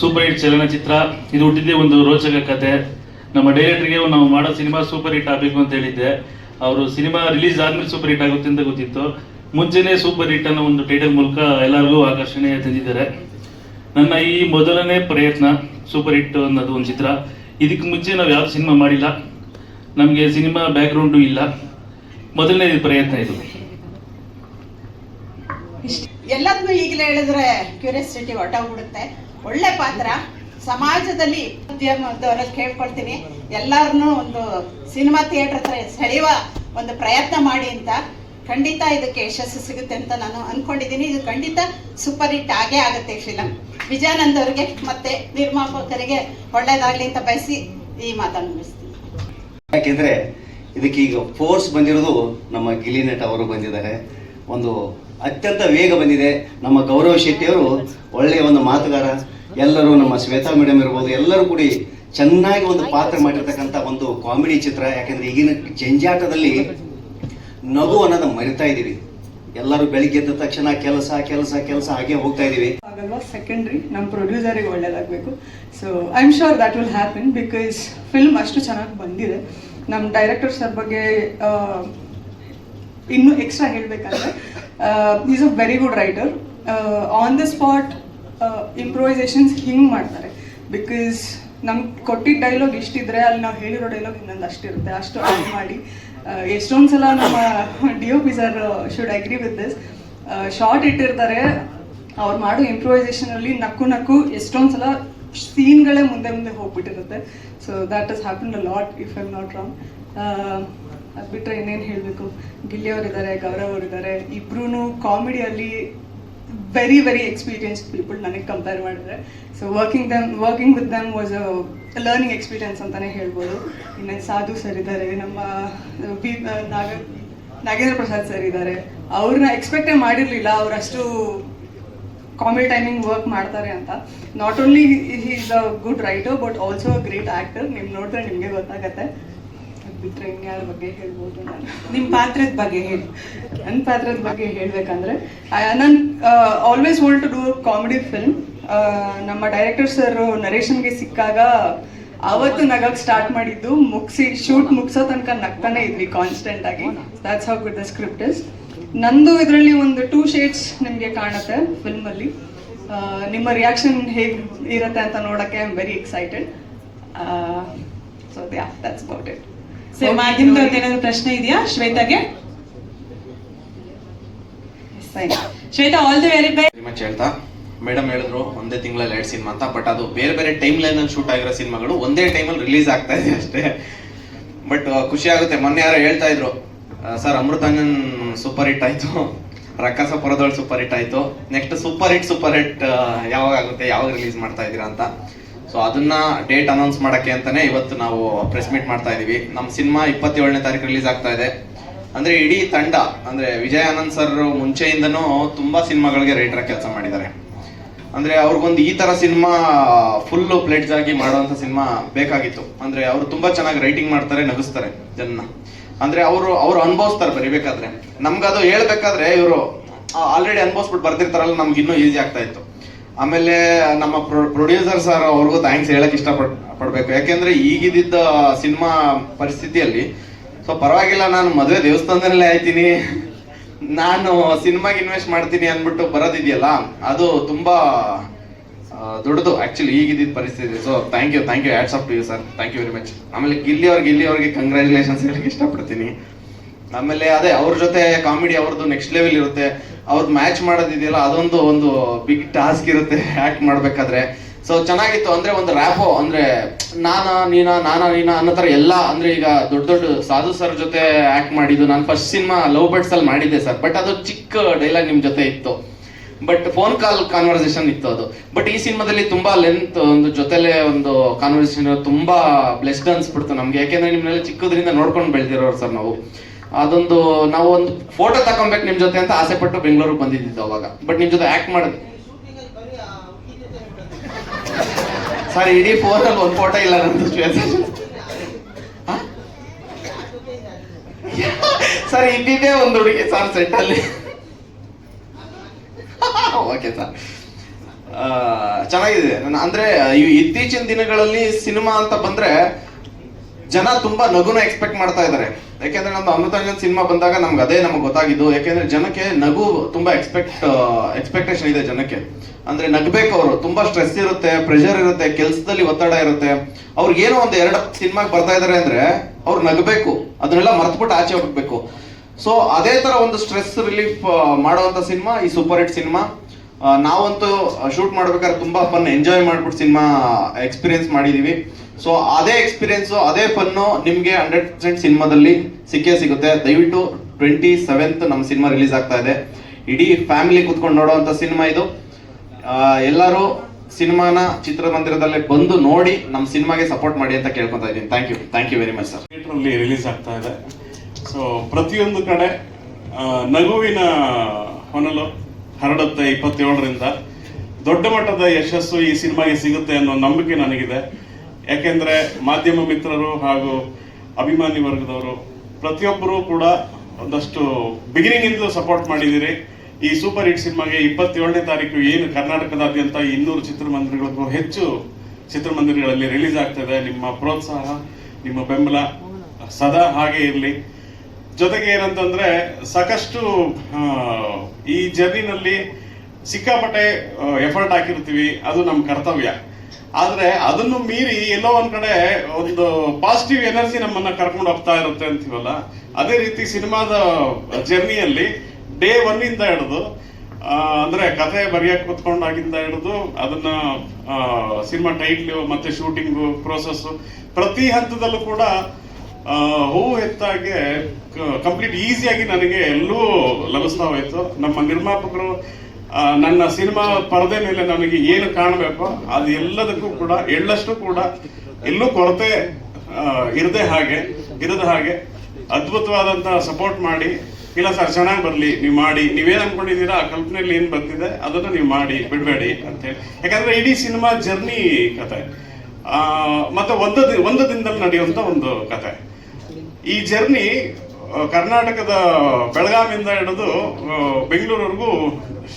Super hit ಚಲನಚಿತ್ರ. ಇದು ಹುಟ್ಟಿದ್ದೇ ಒಂದು ರೋಚಕ ಕತೆ. ನಮ್ಮ ಡೈರೆಕ್ಟರ್ಗೆ ನಾವು ಮಾಡೋ ಸಿನಿಮಾ ಸೂಪರ್ ಹಿಟ್ ಆಗಬೇಕು ಅಂತ ಹೇಳಿದ್ದೆ. ಅವರು ಸಿನಿಮಾ ರಿಲೀಸ್ ಆದ್ಮೇಲೆ ಸೂಪರ್ ಹಿಟ್ ಆಗುತ್ತೆ ಅಂತ ಗೊತ್ತಿತ್ತು. ಮುಂಚೆನೇ ಸೂಪರ್ ಹಿಟ್ ಅನ್ನೋ ಒಂದು ಟೈಟಲ್ ಮೂಲಕ ಎಲ್ಲರಿಗೂ ಆಕರ್ಷಣೆ ತಂದಿದ್ದಾರೆ. ನನ್ನ ಈ ಮೊದಲನೇ ಪ್ರಯತ್ನ ಸೂಪರ್ ಹಿಟ್ ಅನ್ನೋದು ಒಂದು ಚಿತ್ರ. ಇದಕ್ಕೆ ಮುಂಚೆ ನಾವು ಯಾವ ಸಿನಿಮಾ ಮಾಡಿಲ್ಲ. ನಮಗೆ ಸಿನಿಮಾ ಬ್ಯಾಕ್ಗ್ರೌಂಡು ಇಲ್ಲ. ಮೊದಲನೇ ಪ್ರಯತ್ನ ಇದು. ಎಲ್ಲದನ್ನೂ ಈಗಲೇ ಹೇಳಿದ್ರೆ ಕ್ಯೂರಿಯಾಸಿಟಿ ಹೊರಟೋಗ್ಬಿಡುತ್ತೆ. ಒಳ್ಳೆ ಪಾತ್ರ. ಸಮಾಜದಲ್ಲಿ ಉದ್ಯಮದವರಲ್ಲಿ ಕೇಳ್ಕೊಳ್ತೀನಿ. ಎಲ್ಲರನ್ನೂ ಒಂದು ಸಿನಿಮಾ ಥಿಯೇಟರ್ ಹತ್ರ ಸೆಳೆಯುವ ಒಂದು ಪ್ರಯತ್ನ ಮಾಡಿ ಅಂತ ಖಂಡಿತ ಇದಕ್ಕೆ ಯಶಸ್ಸು ಸಿಗುತ್ತೆ ಅಂತ ನಾನು ಅನ್ಕೊಂಡಿದ್ದೀನಿ. ಇದು ಖಂಡಿತ ಸೂಪರ್ ಹಿಟ್ ಆಗೇ ಆಗುತ್ತೆ ಫಿಲಮ್ ವಿಜಯಾನಂದ್ ಅವರಿಗೆ ಮತ್ತೆ ನಿರ್ಮಾಪಕರಿಗೆ ಒಳ್ಳೇದಾಗ್ಲಿ ಅಂತ ಬಯಸಿ ಈ ಮಾತನ್ನು ಮುಗಿಸ್ತೀನಿ. ಯಾಕೆಂದ್ರೆ ಇದಕ್ಕೀಗ ಫೋರ್ಸ್ ಬಂದಿರೋದು ನಮ್ಮ ಗಿಲಿ ನಟ ಅವರು ಬಂದಿದ್ದಾರೆ. ಒಂದು ಅತ್ಯಂತ ವೇಗ ಬಂದಿದೆ. ನಮ್ಮ ಗೌರವ್ ಶೆಟ್ಟಿ ಅವರು ಒಳ್ಳೆಯ ಒಂದು ಮಾತುಗಾರ. ಎಲ್ಲರೂ ನಮ್ಮ ಶ್ವೇತಾ ಮೇಡಮ್ ಇರ್ಬೋದು, ಎಲ್ಲರೂ ಕೂಡಿ ಚೆನ್ನಾಗಿ ಒಂದು ಪಾತ್ರ ಮಾಡಿರ್ತಕ್ಕಂಥ ಒಂದು ಕಾಮಿಡಿ ಚಿತ್ರ. ಯಾಕಂದ್ರೆ ಈಗಿನ ಜಂಜಾಟದಲ್ಲಿ ನಗು ಅನ್ನೋದು ಮರಿತಾ ಇದ್ದೀವಿ. ಎಲ್ಲರೂ ಬೆಳಿಗ್ಗೆ ಎದ್ದ ತಕ್ಷಣ ಕೆಲಸ ಕೆಲಸ ಕೆಲಸ ಹಾಗೆ ಹೋಗ್ತಾ ಇದೀವಿ ಆಗಲ್ವಾ ಸೆಕೆಂಡ್ರಿ ನಮ್ಮ ಪ್ರೊಡ್ಯೂಸರಿಗೆ ಒಳ್ಳೇದಾಗಬೇಕು. So I am sure that will happen because film ಅಷ್ಟು ಚೆನ್ನಾಗಿ ಬಂದಿದೆ. ನಮ್ಮ ಡೈರೆಕ್ಟರ್ ಸರ್ ಬಗ್ಗೆ ಇನ್ನೂ ಎಕ್ಸ್ಟ್ರಾ ಹೇಳಬೇಕಂದ್ರೆ is a very good writer on the spot improvisations ಹಿಂಗೆ ಮಾಡ್ತಾರೆ. ಬಿಕಾಸ್ ನಮ್ಗೆ ಕೊಟ್ಟಿದ್ದ ಡೈಲಾಗ್ ಇಷ್ಟಿದ್ರೆ ಅಲ್ಲಿ ನಾವು ಹೇಳಿರೋ ಡೈಲಾಗ್ ಇನ್ನೊಂದು ಅಷ್ಟಿರುತ್ತೆ. ಅಷ್ಟು ಆಡ್ ಮಾಡಿ. ಎಷ್ಟೊಂದು ಸಲ ನಮ್ಮ D O P sir should agree with this shot ಇಟ್ಟಿರ್ತಾರೆ. ಅವ್ರು ಮಾಡೋ ಇಂಪ್ರೊವೈಸೇಷನ್ ಅಲ್ಲಿ ನಕ್ಕು ನಕ್ಕು ಎಷ್ಟೊಂದು ಸಲ ಸೀನ್ಗಳೇ ಮುಂದೆ ಮುಂದೆ ಹೋಗ್ಬಿಟ್ಟಿರುತ್ತೆ. So that is happen a lot if I'm not wrong ಅದು ಬಿಟ್ಟರೆ ಇನ್ನೇನು ಹೇಳಬೇಕು? ಗಿಲ್ಲಿ ಅವರಿದ್ದಾರೆ, ಗೌರವ್ ಅವರಿದ್ದಾರೆ. ಇಬ್ರು ಕಾಮಿಡಿಯಲ್ಲಿ ವೆರಿ ವೆರಿ ಎಕ್ಸ್ಪೀರಿಯನ್ಸ್ಡ್ ಪೀಪಲ್ ನನಗೆ ಕಂಪೇರ್ ಮಾಡಿದ್ರೆ. So working them working with them was a learning experience ಅಂತಲೇ ಹೇಳ್ಬೋದು. ಇನ್ನೊಂದು ಸಾಧು ಸರ್ ಇದ್ದಾರೆ, ನಮ್ಮ ಬಿ ನಾಗ, ನಾಗೇಂದ್ರ ಪ್ರಸಾದ್ ಸರ್ ಇದ್ದಾರೆ. ಅವ್ರನ್ನ ಎಕ್ಸ್ಪೆಕ್ಟೇ ಮಾಡಿರಲಿಲ್ಲ ಅವರಷ್ಟು ಕಾಮಿಡಿ ಟೈಮಿಂಗ್ ವರ್ಕ್ ಮಾಡ್ತಾರೆ ಅಂತ. Not only is a good writer but also a great actor ನೀವು ನೋಡಿದ್ರೆ ನಿಮಗೆ ಗೊತ್ತಾಗತ್ತೆ. ಬಿಟ್ರೆ ಇನ್ಯಾರ ಬಗ್ಗೆ ಹೇಳ್ಬೋದು ನಾನು? ನಿಮ್ಮ ಪಾತ್ರದ ಬಗ್ಗೆ ಹೇಳಿ. ನನ್ನ ಪಾತ್ರದ ಬಗ್ಗೆ ಹೇಳಬೇಕಂದ್ರೆ ನಾನು always want to do comedy film ನಮ್ಮ ಡೈರೆಕ್ಟರ್ ಸರ್ ನರೇಶನ್ಗೆ ಸಿಕ್ಕಾಗ ಅವತ್ತು ನಗಕ್ಕೆ ಸ್ಟಾರ್ಟ್ ಮಾಡಿದ್ದು ಮುಗಿಸಿ ಶೂಟ್ ಮುಗಿಸೋ ತನಕ ನಗ್ತಾನೆ ಇದ್ವಿ ಕಾನ್ಸ್ಟೆಂಟ್ ಆಗಿ. That's how good the script is ನಂದು ಇದರಲ್ಲಿ ಒಂದು ಟೂ ಶೇಡ್ಸ್ ನಿಮಗೆ ಕಾಣುತ್ತೆ ಫಿಲ್ಮಲ್ಲಿ ನಿಮ್ಮ ರಿಯಾಕ್ಷನ್ ಹೇಗೆ ಇರುತ್ತೆ ಅಂತ ನೋಡೋಕ್ಕೆ I am very excited so yeah that's about it sir ಮಾಧ್ಯಮದವ್ರದ್ದು ಏನಾದ್ರು ಪ್ರಶ್ನೆ ಇದೆಯಾ ಶ್ವೇತಾಗೆ? Shweta all the very best ಹೇಳ್ತಾ. ಮೇಡಮ್ ಹೇಳಿದ್ರು ಒಂದೇ ತಿಂಗಳಲ್ಲಿ ಎರಡು ಸಿನಿಮಾ ಅಂತ ಬಟ್ ಅದು ಬೇರೆ ಬೇರೆ ಟೈಮ್ ಲೈನ್ ಅಲ್ಲಿ ಶೂಟ್ ಆಗಿರೋ ಸಿನಿಮಾಗಳು ಒಂದೇ ಟೈಮಲ್ಲಿ ರಿಲೀಸ್ ಆಗ್ತಾ ಇದೆ ಅಷ್ಟೇ. ಬಟ್ ಖುಷಿ ಆಗುತ್ತೆ. ಮೊನ್ನೆ ಯಾರೋ ಹೇಳ್ತಾ ಇದ್ರು ಸರ್ ಅಮೃತಾಂಜನ್ ಸೂಪರ್ ಹಿಟ್ ಆಯ್ತು. ರಕ್ಕಸ ಪರದೊಳ್ ಸೂಪರ್ ಹಿಟ್ ಆಯ್ತು. Next super hit super hit ಯಾವಾಗ ಆಗುತ್ತೆ ಯಾವಾಗ ರಿಲೀಸ್ ಮಾಡ್ತಾ ಇದ್ದೀರಾ ಅಂತ. ಸೊ ಅದನ್ನ ಡೇಟ್ ಅನೌನ್ಸ್ ಮಾಡಕ್ಕೆ ಅಂತಾನೆ ಇವತ್ತು ನಾವು ಪ್ರೆಸ್ ಮೀಟ್ ಮಾಡ್ತಾ ಇದೀವಿ. ನಮ್ಮ ಸಿನಿಮಾ ಇಪ್ಪತ್ತೇಳನೇ ತಾರೀಕು ರಿಲೀಸ್ ಆಗ್ತಾ ಇದೆ. ಅಂದ್ರೆ ಇಡೀ ತಂಡ, ಅಂದ್ರೆ ವಿಜಯ್ ಆನಂದ್ ಸರ್ ಮುಂಚೆಯಿಂದನೂ ತುಂಬಾ ಸಿನಿಮಾಗಳಿಗೆ ರೈಟರ್ ಕೆಲಸ ಮಾಡಿದ್ದಾರೆ. ಅಂದ್ರೆ ಅವ್ರಿಗೊಂದು ಈ ತರ ಸಿನಿಮಾ ಫುಲ್ ಪ್ಲೇಟ್ಸ್ ಆಗಿ ಮಾಡುವಂತ ಸಿನಿಮಾ ಬೇಕಾಗಿತ್ತು. ಅಂದ್ರೆ ಅವರು ತುಂಬಾ ಚೆನ್ನಾಗಿ ರೈಟಿಂಗ್ ಮಾಡ್ತಾರೆ, ನಗಿಸ್ತಾರೆ ಜನ ಅಂದ್ರೆ ಅವರು, ಅವ್ರು ಅನುಭವಿಸ್ತಾರೆ ಬರಿಬೇಕಾದ್ರೆ. ನಮ್ಗದು ಹೇಳ್ಬೇಕಾದ್ರೆ ಇವರು ಆಲ್ರೆಡಿ ಅನುಭವಿಸ್ಬಿಟ್ಟು ಬರ್ತಿರ್ತಾರಲ್ಲ ನಮ್ಗೆ ಇನ್ನೂ ಈಸಿ ಆಗ್ತಾ ಇತ್ತು. ಆಮೇಲೆ ನಮ್ಮ ಪ್ರೊಡ್ಯೂಸರ್ ಸರ್ ಅವ್ರಿಗೂ ಥ್ಯಾಂಕ್ಸ್ ಹೇಳಕ್ ಇಷ್ಟ ಪಡ್, ಪಡ್ಬೇಕು. ಯಾಕೆಂದ್ರೆ ಈಗಿದ್ದ ಸಿನಿಮಾ ಪರಿಸ್ಥಿತಿಯಲ್ಲಿ, ಸೊ ಪರವಾಗಿಲ್ಲ, ನಾನು ಮದುವೆ ದೇವಸ್ಥಾನದಲ್ಲೇ ಆಯ್ತೀನಿ. ನಾನು ಸಿನಿಮಾಗೆ ಇನ್ವೆಸ್ಟ್ ಮಾಡ್ತೀನಿ ಅಂದ್ಬಿಟ್ಟು ಬರೋದಿದೆಯಲ್ಲ, ಅದು ತುಂಬಾ ದೊಡ್ಡದು ಆಕ್ಚುಲಿ ಈಗಿದ್ದ ಪರಿಸ್ಥಿತಿ. So thank you thank you up to you sir thank you very much ಆಮೇಲೆ ಗಿಲ್ಲಿ ಅವ್ರಿಗೆ ಗಿಲ್ಲಿ ಅವ್ರಿಗೆ ಕಂಗ್ರ್ಯಾಚುಲೇಷನ್ಸ್ ಹೇಳಕ್ ಇಷ್ಟಪಡ್ತೀನಿ ಆಮೇಲೆ ಅದೇ ಅವ್ರ ಜೊತೆ ಕಾಮಿಡಿ ಅವ್ರದ್ದು ನೆಕ್ಸ್ಟ್ ಲೆವೆಲ್ ಇರುತ್ತೆ. ಅವ್ರದ್ದು ಮ್ಯಾಚ್ ಮಾಡೋದಿದೆಯಲ್ಲ, ಅದೊಂದು ಒಂದು ಬಿಗ್ ಟಾಸ್ಕ್ ಇರುತ್ತೆ ಆಕ್ಟ್ ಮಾಡ್ಬೇಕಾದ್ರೆ. ಸೊ ಚೆನ್ನಾಗಿತ್ತು. ಅಂದ್ರೆ ಒಂದು ರ್ಯಾಪೋ ಅಂದ್ರೆ ನಾನ, ನೀನ ನಾನ, ನೀನ ಅನ್ನೋ ತರ ಎಲ್ಲ, ಅಂದ್ರೆ ಈಗ ದೊಡ್ಡ ದೊಡ್ಡ ಸಾಧು ಸರ್ ಜೊತೆ ಆಕ್ಟ್ ಮಾಡಿದ್ದು ನಾನು ಫಸ್ಟ್ ಸಿನಿಮಾ ಲವ್ ಬರ್ಡ್ಸ್ ಅಲ್ಲಿ ಮಾಡಿದ್ದೆ ಸರ್. ಬಟ್ ಅದು ಚಿಕ್ಕ ಡೈಲಾಗ್ ನಿಮ್ ಜೊತೆ ಇತ್ತು. ಬಟ್ ಫೋನ್ ಕಾಲ್ ಕಾನ್ವರ್ಸೇಷನ್ ಇತ್ತು ಅದು. ಬಟ್ ಈ ಸಿನಿಮಾದಲ್ಲಿ ತುಂಬಾ ಲೆಂತ್ ಒಂದು ಜೊತೆಲೆ ಒಂದು ಕಾನ್ವರ್ಸೇಷನ್ ತುಂಬಾ ಬ್ಲೆಸ್ಡ್ ಅನ್ಸ್ಬಿಡ್ತು ನಮ್ಗೆ. ಯಾಕೆಂದ್ರೆ ನಿಮ್ಮನ್ನೆಲ್ಲ ಚಿಕ್ಕದ್ರಿಂದ ನೋಡ್ಕೊಂಡು ಬೆಳೆದಿರೋರು ಸರ್ ನಾವು. ಅದೊಂದು ನಾವು ಒಂದು ಫೋಟೋ ತಗೊಬೇಕು ನಿಮ್ ಜೊತೆ ಅಂತ ಆಸೆ ಪಟ್ಟು ಬೆಂಗಳೂರಿಗೆ ಬಂದಿದ್ದು ಅವಾಗ. ಬಟ್ ನಿಮ್ ಜೊತೆ ಆಕ್ಟ್ ಮಾಡಿದ್ ಸರ್ ಇಡೀ ಫೋನ್ ಅಲ್ಲಿ ಒಂದು ಫೋಟೋ ಇಲ್ಲ ಹ? ಸರ್ ಇದ್ದಿದ್ದೇ ಒಂದು ಹುಡುಗಿ ಸರ್ ಸೆಟ್ ಅಲ್ಲಿ. Okay sir. ಚೆನ್ನಾಗಿದೆ. ಅಂದ್ರೆ ಇತ್ತೀಚಿನ ದಿನಗಳಲ್ಲಿ ಸಿನಿಮಾ ಅಂತ ಬಂದ್ರೆ ಜನ ತುಂಬಾ ನಗುನ ಎಕ್ಸ್ಪೆಕ್ಟ್ ಮಾಡ್ತಾ ಇದ್ದಾರೆ ಯಾಕೆಂದ್ರೆ ನಮ್ದು ಅಮೃತಾಂಜನ್ ಸಿನಿಮಾ ಬಂದಾಗ ನಮ್ಗೆ ಅದೇ ನಮ್ಗೆ ಗೊತ್ತಾಗಿದ್ದು. ಯಾಕೆಂದ್ರೆ ಜನಕ್ಕೆ ನಗು ತುಂಬಾ ಎಕ್ಸ್ಪೆಕ್ಟ್ ಎಕ್ಸ್ಪೆಕ್ಟೇಷನ್ ಇದೆ ಜನಕ್ಕೆ. ಅಂದ್ರೆ ನಗ್ಬೇಕು ಅವರು. ತುಂಬಾ ಸ್ಟ್ರೆಸ್ ಇರುತ್ತೆ ಪ್ರೆಷರ್ ಇರುತ್ತೆ, ಕೆಲಸದಲ್ಲಿ ಒತ್ತಡ ಇರುತ್ತೆ. ಅವ್ರಿಗೆ ಏನೋ ಒಂದು ಎರಡು ಸಿನಿಮಾಗೆ ಬರ್ತಾ ಇದಾರೆ ಅಂದ್ರೆ ಅವ್ರು ನಗಬೇಕು. ಅದನ್ನೆಲ್ಲ ಮರ್ತ್ಬಿಟ್ಟು ಆಚೆ ಹೋಗ್ಬೇಕು. ಸೊ ಅದೇ ತರ ಒಂದು ಸ್ಟ್ರೆಸ್ ರಿಲೀಫ್ ಮಾಡುವಂತ ಸಿನಿಮಾ, ಈ ಸೂಪರ್ ಹಿಟ್ ಸಿನಿಮಾ. ನಾವಂತೂ ಶೂಟ್ ಮಾಡ್ಬೇಕಾದ್ರೆ ತುಂಬಾ ಫನ್ ಎಂಜಾಯ್ ಮಾಡ್ಬಿಟ್ಟು ಸಿನಿಮಾ ಎಕ್ಸ್ಪೀರಿಯನ್ಸ್ ಮಾಡಿದೀವಿ. ಸೊ ಅದೇ ಎಕ್ಸ್ಪೀರಿಯನ್ಸು ಅದೇ ಫನ್ನು ನಿಮಗೆ ಹಂಡ್ರೆಡ್ ಪರ್ಸೆಂಟ್ ಸಿನಿಮಾದಲ್ಲಿ ಸಿಕ್ಕೇ ಸಿಗುತ್ತೆ. ದಯವಿಟ್ಟು ಟ್ವೆಂಟಿ ಸೆವೆಂತ್ ನಮ್ಮ ಸಿನಿಮಾ ರಿಲೀಸ್ ಆಗ್ತಾ ಇದೆ. ಇಡೀ ಫ್ಯಾಮಿಲಿ ಕುತ್ಕೊಂಡು ನೋಡುವಂತ ಸಿನಿಮಾ ಇದು. ಎಲ್ಲರೂ ಸಿನಿಮಾನ ಚಿತ್ರಮಂದಿರದಲ್ಲೇ ಬಂದು ನೋಡಿ ನಮ್ಮ ಸಿನಿಮಾಗೆ ಸಪೋರ್ಟ್ ಮಾಡಿ ಅಂತ ಕೇಳ್ಕೊತಾ ಇದ್ದೀನಿ. Thank you thank you very much sir ಥಿಯೇಟ್ರಲ್ಲಿ ರಿಲೀಸ್ ಆಗ್ತಾ ಇದೆ. ಸೊ ಪ್ರತಿಯೊಂದು ಕಡೆ ನಗುವಿನ ಹೊನಲು ಹರಡುತ್ತೆ ಇಪ್ಪತ್ತೇಳರಿಂದ. ದೊಡ್ಡ ಮಟ್ಟದ ಯಶಸ್ಸು ಈ ಸಿನಿಮಾಗೆ ಸಿಗುತ್ತೆ ಅನ್ನೋ ನಂಬಿಕೆ ನನಗಿದೆ. ಯಾಕೆಂದ್ರೆ ಮಾಧ್ಯಮ ಮಿತ್ರರು ಹಾಗೂ ಅಭಿಮಾನಿ ವರ್ಗದವರು ಪ್ರತಿಯೊಬ್ಬರು ಕೂಡ ಒಂದಷ್ಟು ಬಿಗಿನಿಂಗ್ ಇಂದಲೂ ಸಪೋರ್ಟ್ ಮಾಡಿದ್ದೀರಿ. ಈ ಸೂಪರ್ ಹಿಟ್ ಸಿನಿಮಾಗೆ ಇಪ್ಪತ್ತೇಳನೇ ತಾರೀಕು ಏನು ಕರ್ನಾಟಕದಾದ್ಯಂತ ಇನ್ನೂರು ಚಿತ್ರಮಂದಿರಗಳಿಗೂ ಹೆಚ್ಚು ಚಿತ್ರಮಂದಿರಗಳಲ್ಲಿ ರಿಲೀಸ್ ಆಗ್ತದೆ ನಿಮ್ಮ ಪ್ರೋತ್ಸಾಹ, ನಿಮ್ಮ ಬೆಂಬಲ ಸದಾ ಹಾಗೆ ಇರಲಿ. ಜೊತೆಗೆ ಏನಂತಂದ್ರೆ ಸಾಕಷ್ಟು ಈ ಜರ್ನಿನಲ್ಲಿ ಸಿಕ್ಕಾಪಟ್ಟೆ ಎಫರ್ಟ್ ಹಾಕಿರ್ತೀವಿ. ಅದು ನಮ್ಮ ಕರ್ತವ್ಯ. ಆದ್ರೆ ಅದನ್ನು ಮೀರಿ ಎಲ್ಲೋ ಒಂದ್ ಕಡೆ ಒಂದು ಪಾಸಿಟಿವ್ ಎನರ್ಜಿ ನಮ್ಮನ್ನ ಕರ್ಕೊಂಡು ಹೋಗ್ತಾ ಇರುತ್ತೆ ಅಂತೀವಲ್ಲ? ಅದೇ ರೀತಿ ಸಿನಿಮಾದ ಜರ್ನಿಯಲ್ಲಿ ಡೇ ಒನ್ ಇಂದ ಹಿಡಿದು ಅಂದ್ರೆ ಕಥೆ ಬರೆಯಕ್ಕೆ ಕುತ್ಕೊಂಡಾಗಿಂದ ಹಿಡಿದು ಅದನ್ನ ಸಿನಿಮಾ ಟೈಟ್ಲು ಮತ್ತೆ ಶೂಟಿಂಗು ಪ್ರೋಸೆಸ್ ಪ್ರತಿ ಹಂತದಲ್ಲೂ ಕೂಡ ಹೂವು ಹೆತ್ತಾಗೆ ಕಂಪ್ಲೀಟ್ ಈಸಿಯಾಗಿ ನನಗೆ ಎಲ್ಲೂ ಲಭಿಸ್ತಾ ಹೋಯ್ತು. ನಮ್ಮ ನಿರ್ಮಾಪಕರು ನನ್ನ ಸಿನಿಮಾ ಪರದೆ ಮೇಲೆ ನನಗೆ ಏನು ಕಾಣಬೇಕು ಅದು ಎಲ್ಲದಕ್ಕೂ ಕೂಡ, ಎಳ್ಳಷ್ಟು ಕೂಡ ಎಲ್ಲೂ ಕೊರತೆ ಇರದೆ ಹಾಗೆ, ಇರದ ಹಾಗೆ ಅದ್ಭುತವಾದಂತ ಸಪೋರ್ಟ್ ಮಾಡಿ, ಇಲ್ಲ ಸರ್ ಚೆನ್ನಾಗಿ ಬರಲಿ, ನೀವು ಮಾಡಿ, ನೀವೇನು ಅನ್ಕೊಂಡಿದ್ದೀರಾ, ಆ ಕಲ್ಪನೆಯಲ್ಲಿ ಏನು ಬಂದಿದೆ, ಅದನ್ನ ನೀವು ಮಾಡಿ, ಬಿಡಬೇಡಿ ಅಂತ ಹೇಳಿ. ಯಾಕಂದ್ರೆ ಇಡೀ ಸಿನಿಮಾ ಜರ್ನಿ ಕತೆ ಮತ್ತೆ ಒಂದು ಒಂದು ದಿನದಲ್ಲಿ ನಡೆಯುವಂತ ಒಂದು ಕತೆ ಈ ಜರ್ನಿ ಕರ್ನಾಟಕದ ಬೆಳಗಾವಿಯಿಂದ ಹಿಡಿದು ಬೆಂಗಳೂರವರೆಗೂ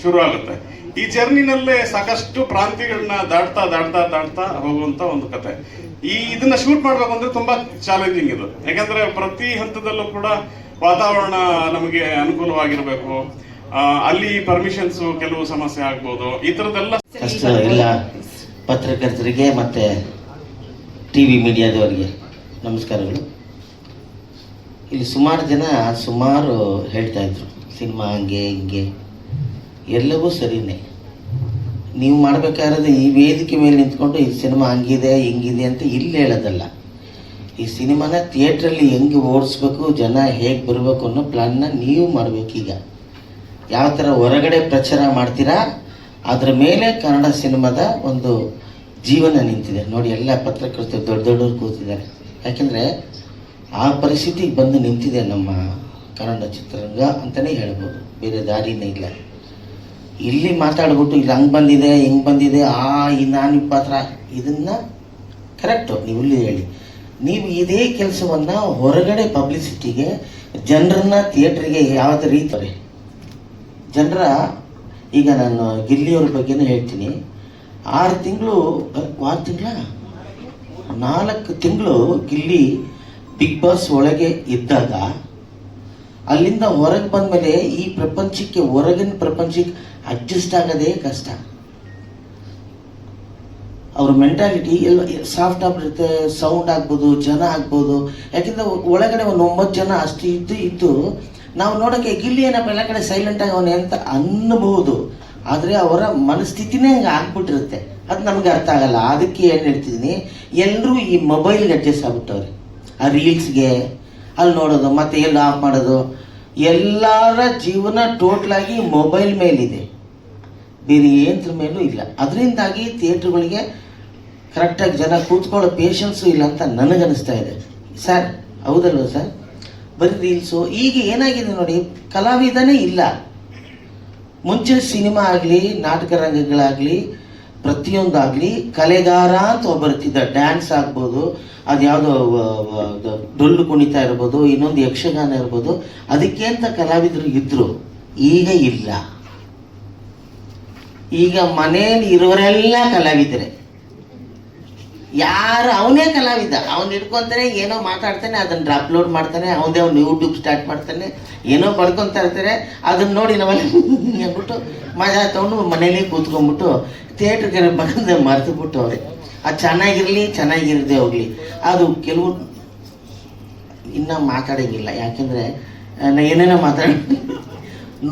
ಶುರು ಆಗುತ್ತೆ. ಈ ಜರ್ನಿನಲ್ಲೇ ಸಾಕಷ್ಟು ಪ್ರಾಂತ್ಯಗಳನ್ನ ದಾಟ್ತಾ ದಾಟ್ತಾ ದಾಟ್ತಾ ಹೋಗುವಂತ ಒಂದು ಕತೆ. ಈ ಇದನ್ನ ಶೂಟ್ ಮಾಡ್ಬೇಕು ಅಂದ್ರೆ ತುಂಬಾ ಚಾಲೆಂಜಿಂಗ್ ಇದು. ಯಾಕಂದ್ರೆ ಪ್ರತಿ ಹಂತದಲ್ಲೂ ಕೂಡ ವಾತಾವರಣ ನಮಗೆ ಅನುಕೂಲವಾಗಿರ್ಬೇಕು. ಅಲ್ಲಿ ಪರ್ಮಿಷನ್ಸ್ ಕೆಲವು ಸಮಸ್ಯೆ ಆಗ್ಬೋದು. ಈ ತರದೆಲ್ಲ ಎಲ್ಲ ಪತ್ರಕರ್ತರಿಗೆ ಮತ್ತೆ ಟಿವಿ ಮೀಡಿಯಾದವರಿಗೆ ನಮಸ್ಕಾರಗಳು. ಇಲ್ಲಿ ಸುಮಾರು ಜನ ಸುಮಾರು ಹೇಳ್ತಾ ಇದ್ರು, ಸಿನಿಮಾ ಹಂಗೆ, ಹಿಂಗೆ. ಎಲ್ಲವೂ ಸರಿನೇ. ನೀವು ಮಾಡಬೇಕಾದ್ರೆ ಈ ವೇದಿಕೆ ಮೇಲೆ ನಿಂತ್ಕೊಂಡು ಈ ಸಿನಿಮಾ ಹಂಗಿದೆ, ಹಿಂಗಿದೆ ಅಂತ ಇಲ್ಲಿ ಹೇಳೋದಲ್ಲ. ಈ ಸಿನಿಮಾನ ಥಿಯೇಟ್ರಲ್ಲಿ ಹೆಂಗೆ ಓಡಿಸ್ಬೇಕು, ಜನ ಹೇಗೆ ಬರಬೇಕು ಅನ್ನೋ ಪ್ಲ್ಯಾನ್ನ ನೀವು ಮಾಡಬೇಕೀಗ. ಯಾವ ಥರ ಹೊರಗಡೆ ಪ್ರಚಾರ ಮಾಡ್ತೀರಾ, ಅದರ ಮೇಲೆ ಕನ್ನಡ ಸಿನಿಮಾದ ಒಂದು ಜೀವನ ನಿಂತಿದೆ. ನೋಡಿ, ಎಲ್ಲ ಪತ್ರಕರ್ತರು ದೊಡ್ಡ ದೊಡ್ಡವ್ರು ಕೂತಿದ್ದಾರೆ. ಯಾಕೆಂದರೆ ಆ ಪರಿಸ್ಥಿತಿಗೆ ಬಂದು ನಿಂತಿದೆ ನಮ್ಮ ಕನ್ನಡ ಚಿತ್ರರಂಗ ಅಂತಲೇ ಹೇಳ್ಬೋದು. ಬೇರೆ ದಾರಿನೇ ಇಲ್ಲ. ಇಲ್ಲಿ ಮಾತಾಡ್ಬಿಟ್ಟು ಇಲ್ಲಿ ಹಂಗೆ ಬಂದಿದೆ, ಹಿಂಗೆ ಬಂದಿದೆ, ಆ, ಈ, ನಾನು ಪಾತ್ರ. ಇದನ್ನು ಕರೆಕ್ಟು ನೀವು ಇಲ್ಲಿ ಹೇಳಿ. ನೀವು ಇದೇ ಕೆಲಸವನ್ನು ಹೊರಗಡೆ ಪಬ್ಲಿಸಿಟಿಗೆ ಜನರನ್ನ ಥಿಯೇಟ್ರಿಗೆ ಯಾವುದೇ ರೀತಿ ಜನರ, ಈಗ ನಾನು ಗಿಲ್ಲಿಯವ್ರ ಬಗ್ಗೆನೂ ಹೇಳ್ತೀನಿ. ಆರು ತಿಂಗಳು, ಆರು ತಿಂಗಳ? ನಾಲ್ಕು ತಿಂಗಳು ಗಿಲ್ಲಿ ಬಿಗ್ ಬಾಸ್ ಒಳಗೆ ಇದ್ದಾಗ ಅಲ್ಲಿಂದ ಹೊರಗೆ ಬಂದಮೇಲೆ ಈ ಪ್ರಪಂಚಕ್ಕೆ, ಹೊರಗಿನ ಪ್ರಪಂಚಕ್ಕೆ ಅಡ್ಜಸ್ಟ್ ಆಗೋದೇ ಕಷ್ಟ. ಅವ್ರ ಮೆಂಟಾಲಿಟಿ ಎಲ್ಲ ಸಾಫ್ಟ್ ಆಗಿರುತ್ತೆ ಸೌಂಡ್ ಆಗ್ಬೋದು, ಜನ ಆಗ್ಬೋದು. ಯಾಕೆಂದ್ರೆ ಒಳಗಡೆ ಒಂದು ಒಂಬತ್ತು ಜನ ಅಷ್ಟು ಇದ್ದು ಇದ್ದು ನಾವು ನೋಡೋಕೆ ಗಿಲ್ಲಿ ಏನಪ್ಪ ಎಲ್ಲ ಕಡೆ ಸೈಲೆಂಟ್ ಆಗವನೆ ಅಂತ ಅನ್ನಬಹುದು ಆದರೆ ಅವರ ಮನಸ್ಥಿತಿನೇ ಹಂಗೆ ಆಗ್ಬಿಟ್ಟಿರುತ್ತೆ. ಅದು ನಮ್ಗೆ ಅರ್ಥ ಆಗಲ್ಲ. ಅದಕ್ಕೆ ಏನು ಹೇಳ್ತಿದ್ದೀನಿ? ಎಲ್ಲರೂ ಈ ಮೊಬೈಲ್ಗೆ ಅಡ್ಜಸ್ಟ್ ಆಗ್ಬಿಟ್ಟವ್ರೆ. ಆ ರೀಲ್ಸ್ಗೆ ಅಲ್ಲಿ ನೋಡೋದು, ಮತ್ತೆ ಎಲ್ಲಿ ಆಫ್ ಮಾಡೋದು, ಎಲ್ಲರ ಜೀವನ ಟೋಟ್ಲಾಗಿ ಮೊಬೈಲ್ ಮೇಲಿದೆ. ಬೇರೆ ಏನದ್ರ ಮೇಲೂ ಇಲ್ಲ. ಅದರಿಂದಾಗಿ ಥಿಯೇಟ್ರ್ಗಳಿಗೆ ಕರೆಕ್ಟಾಗಿ ಜನ ಕೂತ್ಕೊಳ್ಳೋ ಪೇಷನ್ಸು ಇಲ್ಲ ಅಂತ ನನಗನ್ನಿಸ್ತಾ ಇದೆ. ಸರ್ ಹೌದಲ್ವ ಸರ್ ಬರೀ ರೀಲ್ಸು ಈಗ ಏನಾಗಿದೆ ನೋಡಿ, ಕಲಾವಿದನೇ ಇಲ್ಲ. ಮುಂಚೆ ಸಿನಿಮಾ ಆಗಲಿ, ನಾಟಕ ರಂಗಗಳಾಗಲಿ, ಪ್ರತಿಯೊಂದಾಗಲಿ ಕಲೆಗಾರ ಅಂತ ಒಬ್ಬ ಬರ್ತಿದ್ದ ಡ್ಯಾನ್ಸ್ ಆಗ್ಬೋದು ಅದ್ಯಾವುದೋ ಡೊಳ್ಳು ಕುಣಿತ ಇರ್ಬೋದು, ಇನ್ನೊಂದು ಯಕ್ಷಗಾನ ಇರ್ಬೋದು, ಅದಕ್ಕೆ ಅಂತ ಕಲಾವಿದರು ಇದ್ದರು ಈಗ ಇಲ್ಲ. ಈಗ ಮನೆಯಲ್ಲಿ ಇರೋರೆಲ್ಲ ಕಲಾವಿದರೆ. ಯಾರು, ಅವನೇ ಕಲಾವಿದ, ಅವ್ನು ಹಿಡ್ಕೊಂತಾನೆ, ಏನೋ ಮಾತಾಡ್ತಾನೆ, ಅದನ್ನ ಅಪ್ಲೋಡ್ ಮಾಡ್ತಾನೆ, ಅವನದೇ ಅವ್ನು ಯೂಟ್ಯೂಬ್ ಸ್ಟಾರ್ಟ್ ಮಾಡ್ತಾನೆ, ಏನೋ ಪಡ್ಕೊತಾ ಇರ್ತಾರೆ, ಅದನ್ನ ನೋಡಿ ನಾವೆಲ್ಲ ಅಂದ್ಬಿಟ್ಟು ಮಜಾ ತಗೊಂಡು ಮನೇಲಿ ಕೂತ್ಕೊಂಡ್ಬಿಟ್ಟು ಥಿಯೇಟ್ರಿಗೆ ಬಂದ ಮರೆತು ಬಿಟ್ಟು ಅವ್ರೆ. ಅದು ಚೆನ್ನಾಗಿರಲಿ, ಚೆನ್ನಾಗಿರದೆ ಹೋಗಲಿ. ಅದು ಕೆಲವು ಇನ್ನೂ ಮಾತಾಡೋಂಗಿಲ್ಲ. ಯಾಕೆಂದರೆ ನಾ ಏನೇನೋ ಮಾತಾಡ,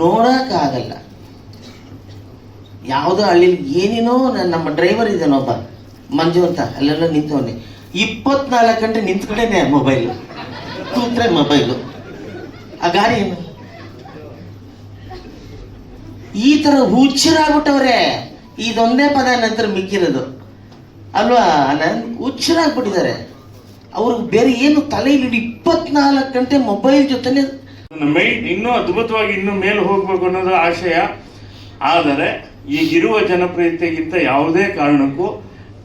ನೋಡೋಕ್ಕಾಗಲ್ಲ. ಯಾವುದೋ ಹಳ್ಳಿಲಿ ಏನೇನೋ ನಮ್ಮ ಡ್ರೈವರ್ ಇದ್ದಾನೊಬ್ಬ, ಮಂಜು ಅಂತ, ಅಲ್ಲೆಲ್ಲ ನಿಂತವನೆ. ಇಪ್ಪತ್ನಾಲ್ಕು ಗಂಟೆ ನಿಂತ್ಕೊಂಡೇನೆ ಮೊಬೈಲು ಕೂತ್ರೆ ಮೊಬೈಲು ಆ ಗಾಡಿ ಏನು? ಈ ಥರ ಹುಚ್ಚರಾಗ್ಬಿಟ್ಟವ್ರೆ. ಇದೊಂದೇ ಪದ ನಂತರ ಮಿಕ್ಕಿರೋದು. ಅಲ್ವಾ ನನ್ ಹುಚ್ಚರಾಗ್ಬಿಟ್ಟಿದ್ದಾರೆ. ಅವ್ರಿಗೆ ಬೇರೆ ಏನು ತಲೆಯಲ್ಲಿ ಇಪ್ಪತ್ನಾಲ್ಕು ಗಂಟೆ ಮೊಬೈಲ್ ಜೊತೆನೆ ಮೈಂಡ್ ಇನ್ನೂ ಅದ್ಭುತವಾಗಿ ಇನ್ನೂ ಮೇಲೆ ಹೋಗ್ಬೇಕು ಅನ್ನೋದು ಆಶಯ. ಆದರೆ ಈಗಿರುವ ಜನಪ್ರಿಯತೆಗಿಂತ ಯಾವುದೇ ಕಾರಣಕ್ಕೂ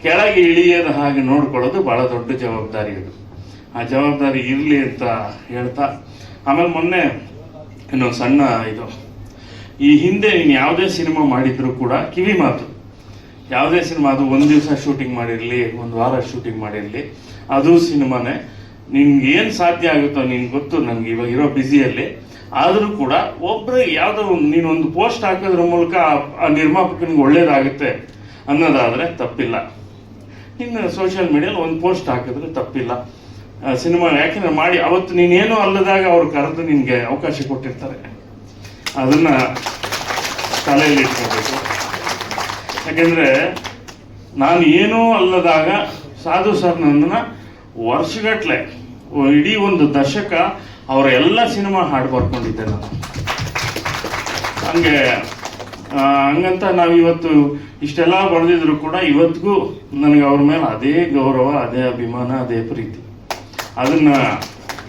ಕೆಳಗೆ ಇಳಿಯದ ಹಾಗೆ ನೋಡ್ಕೊಳ್ಳೋದು ಬಹಳ ದೊಡ್ಡ ಜವಾಬ್ದಾರಿ ಅದು. ಆ ಜವಾಬ್ದಾರಿ ಇರಲಿ ಅಂತ ಹೇಳ್ತಾ, ಆಮೇಲೆ ಮೊನ್ನೆ ಇನ್ನೊಂದು ಸಣ್ಣ ಇದು. ಈ ಹಿಂದೆ ನೀನು ಯಾವುದೇ ಸಿನಿಮಾ ಮಾಡಿದ್ರು ಕೂಡ ಕಿವಿ ಮಾತು. ಯಾವುದೇ ಸಿನಿಮಾ, ಅದು ಒಂದು ದಿವಸ ಶೂಟಿಂಗ್ ಮಾಡಿರಲಿ, ಒಂದು ವಾರ ಶೂಟಿಂಗ್ ಮಾಡಿರಲಿ, ಅದು ಸಿನಿಮಾನೆ. ನಿನ್ಗೆ ಏನು ಸಾಧ್ಯ ಆಗುತ್ತೋ ನಿನ್ಗೆ ಗೊತ್ತು, ನನಗೆ ಇವಾಗ ಇರೋ ಬ್ಯುಸಿಯಲ್ಲಿ ಆದರೂ ಕೂಡ ಒಬ್ಬರು ಯಾವುದೋ ಒಂದು ನೀನೊಂದು ಪೋಸ್ಟ್ ಹಾಕೋದ್ರ ಮೂಲಕ ಆ- ನಿರ್ಮಾಪಕನಿಗೆ ಒಳ್ಳೇದಾಗುತ್ತೆ ಅನ್ನೋದಾದರೆ ತಪ್ಪಿಲ್ಲ. ಇನ್ನು ಸೋಷಿಯಲ್ ಮೀಡಿಯಲ್ಲಿ ಒಂದು ಪೋಸ್ಟ್ ಹಾಕಿದ್ರೆ ತಪ್ಪಿಲ್ಲ. ಸಿನಿಮಾ ಯಾಕೆಂದ್ರೆ ಮಾಡಿ ಅವತ್ತು ನೀನೇನು ಅಲ್ಲದಾಗ ಅವ್ರು ಕರೆದು ನಿನಗೆ ಅವಕಾಶ ಕೊಟ್ಟಿರ್ತಾರೆ. ಅದನ್ನು ತಲೆಯಲ್ಲಿ ಇಟ್ಕೋಬೇಕು. ಯಾಕೆಂದ್ರೆ ನಾನು ಏನೂ ಅಲ್ಲದಾಗ ಸಾಧು ಸರ್ ನನ್ನನ್ನು ವರ್ಷಗಟ್ಲೆ ಇಡೀ ಒಂದು ದಶಕ ಅವರ ಎಲ್ಲ ಸಿನಿಮಾ ಹಾಡು ಬರ್ಕೊಂಡಿದ್ದೆ ನಾನು. ಹಂಗೆ ಹಂಗಂತ ನಾವು ಇವತ್ತು ಇಷ್ಟೆಲ್ಲ ಬರೆದಿದ್ರು ಕೂಡ ಇವತ್ತಿಗೂ ನನಗೆ ಅವ್ರ ಮೇಲೆ ಅದೇ ಗೌರವ, ಅದೇ ಅಭಿಮಾನ, ಅದೇ ಪ್ರೀತಿ. ಅದನ್ನ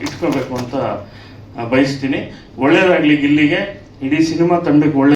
ಇಟ್ಕೋಬೇಕು ಅಂತ ಬಯಸ್ತೀನಿ. ಒಳ್ಳೇದಾಗ್ಲಿ ಗಿಲ್ಲಿಗೆ, ಇಡೀ ಸಿನಿಮಾ ತಂಡಕ್ಕೆ ಒಳ್ಳೆ